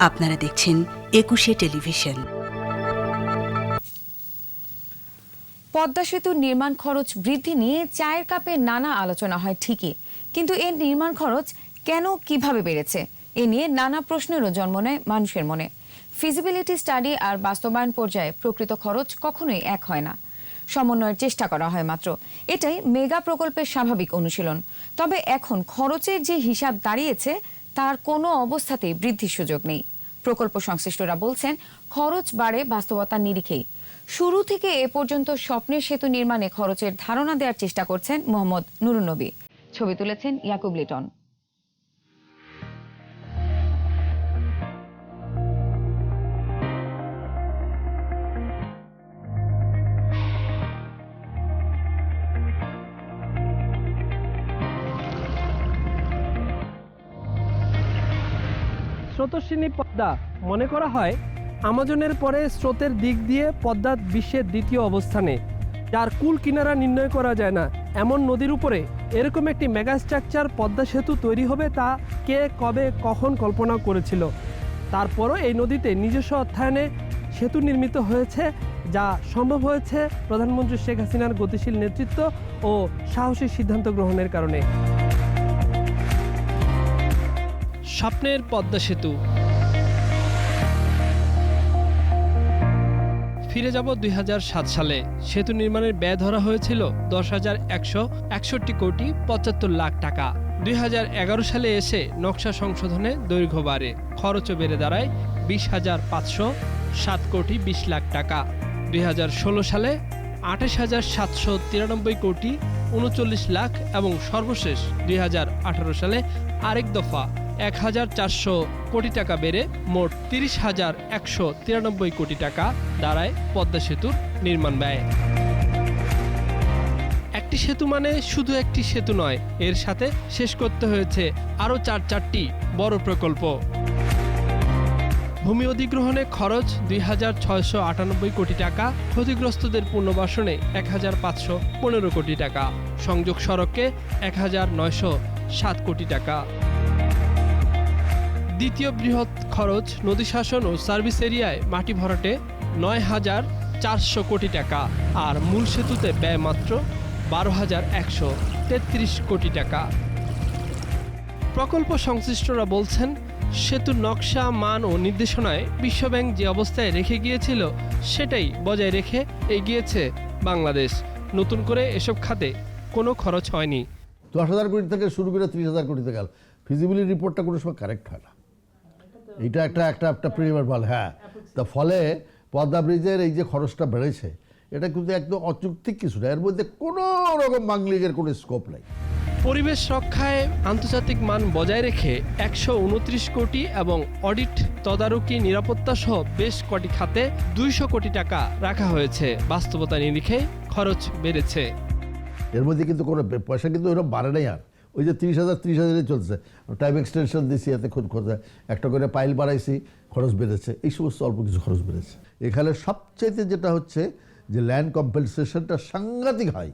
আপনারা দেখছেন একুশে টেলিভিশন। পদ্মা সেতুর নির্মাণ খরচ বৃদ্ধি নিয়ে চায়ের কাপে নানা আলোচনা হয় ঠিকই, কিন্তু এর নির্মাণ খরচ কেন কীভাবে বেড়েছে? এ নিয়ে নানা প্রশ্নেরও জন্ম নেয় মানুষের মনে। ফিজিবিলিটি স্টাডি আর বাস্তবায়ন পর্যায়ে প্রকৃত খরচ কখনোই এক হয় না। সমন্বয়ের চেষ্টা করা হয় মাত্র। এটাই মেগা প্রকল্পের স্বাভাবিক অনুশীলন। তবে এখন খরচের যে হিসাব দাঁড়িয়েছে তার কোনো অবস্থাতেই বৃদ্ধির সুযোগ নেই। প্রকল্প সংশ্লিষ্টরা বলছেন, খরচ বাড়ে বাস্তবতার নিরিখেই। শুরু থেকে এ পর্যন্ত স্বপ্নের সেতু নির্মাণে খরচের ধারণা দেওয়ার চেষ্টা করছেন মোহাম্মদ নুরুনবী ছবি তুলেছেন ইয়াকুব লিটন। স্রোতস্বিনী পদ্মা, মনে করা হয় আমাজনের পরে স্রোতের দিক দিয়ে পদ্মা বিশ্বের দ্বিতীয় অবস্থানে, যার কুল কিনারা নির্ণয় করা যায় না। এমন নদীর উপরে এরকম একটি মেগা স্ট্রাকচার পদ্মা সেতু তৈরি হবে তা কে কবে কখন কল্পনা করেছিল। তারপরও এই নদীতে নিজস্ব অর্থায়নে সেতু নির্মিত হয়েছে, যা সম্ভব হয়েছে প্রধানমন্ত্রী শেখ হাসিনার গতিশীল নেতৃত্ব ও সাহসী সিদ্ধান্ত গ্রহণের কারণে। স্বপ্নের পদ্মা সেতু। ফিরে যাব দুই হাজার সাত সালে। সেতু নির্মাণের ব্যয় ধরা হয়েছিল দশ হাজার একশো একষট্টি কোটি পঁচাত্তর লাখ টাকা। দুই হাজার এগারো সালে এসে নকশা সংশোধনে দৈর্ঘ্য বাড়ে। খরচও বেড়ে দাঁড়ায় বিশ হাজার পাঁচশো সাত কোটি বিশ লাখ টাকা। দুই হাজার ষোলো সালে আঠাশ হাজার সাতশো তিরানব্বই কোটি উনচল্লিশ লাখ এবং সর্বশেষ দুই হাজার আঠারো সালে আরেক দফা এক হাজার চারশো কোটি টাকা বেড়ে মোট তিরিশ হাজার একশো তিরানব্বই কোটি টাকা দাঁড়ায় পদ্মা সেতুর নির্মাণ ব্যয়। একটি সেতু মানে শুধু একটি সেতু নয়, এর সাথে শেষ করতে হয়েছে আরও চার চারটি বড় প্রকল্প। ভূমি অধিগ্রহণে খরচ দুই হাজার ছয়শো আটানব্বই কোটি টাকা, ক্ষতিগ্রস্তদের পুনর্বাসনে এক হাজার পাঁচশো পনেরো কোটি টাকা, সংযোগ সড়কে এক হাজার নয়শো সাত কোটি টাকা। দ্বিতীয় বৃহৎ খরচ নদী শাসন ও সার্ভিস এরিয়ায় মাটি ভরাটে নয় হাজার চারশো কোটি টাকা আর মূল সেতুতে ব্যয় মাত্র বারো হাজার একশো তেত্রিশ কোটি টাকা। প্রকল্প সংশ্লিষ্টরা বলছেন সেতুর নকশা, মান ও নির্দেশনায় বিশ্বব্যাংক যে অবস্থায় রেখে গিয়েছিল, সেটাই বজায় রেখে এগিয়েছে বাংলাদেশ। নতুন করে এসব খাতে কোনো খরচ হয়নি। দশ হাজার কোটি থেকে শুরু করে ত্রিশ হাজার কোটিতে গেল। ফিজিবিলিটি রিপোর্টটা কোনো সময় কারেক্ট হয় না। এটা একটা একটা একটা প্রিমিয়ার বল হ্যাঁ। তা ফলে পদ্মা ব্রিজের এই যে খরচটা বেড়েছে এটা কিন্তু একদম অযৌক্তিক কিছু না এর মধ্যে কোনো রকম বাংলিগের কোনো স্কোপ নেই। পরিবেশ রক্ষায় আন্তর্জাতিক মান বজায় রেখে একশো উনত্রিশ কোটি এবং অডিট তদারকি নিরাপত্তা সহ বেশ কটি খাতে দুইশো কোটি টাকা রাখা হয়েছে। বাস্তবতা নিরিখে খরচ বেড়েছে। এর মধ্যে কিন্তু কোনো পয়সা কিন্তু ওরকম বাড়ে নাই আর। ওই যে তিরিশ হাজার, তিরিশ হাজারে চলছে। টাইম এক্সটেনশন দিছি, এতে খুব খরচ। একটা করে পাইল বাড়াইছি, খরচ বেড়েছে। এই সমস্ত অল্প কিছু খরচ বেড়েছে। এখানে সবচেয়ে যেটা হচ্ছে যে ল্যান্ড কম্পেনসেশনটা সাংঘাতিক হয়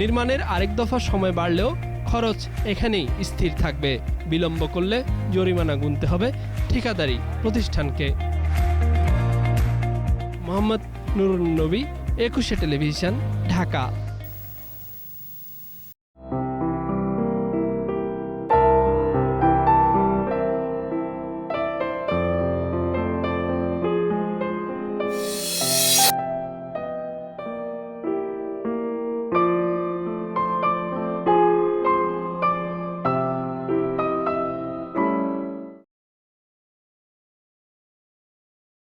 নির্মাণের আরেক দফা সময় বাড়লেও খরচ এখানেই স্থির থাকবে। বিলম্ব করলে জরিমানা গুনতে হবে ঠিকাদারি প্রতিষ্ঠানকে। মোহাম্মদ নুরুন নবী, একুশে টেলিভিশন, ঢাকা।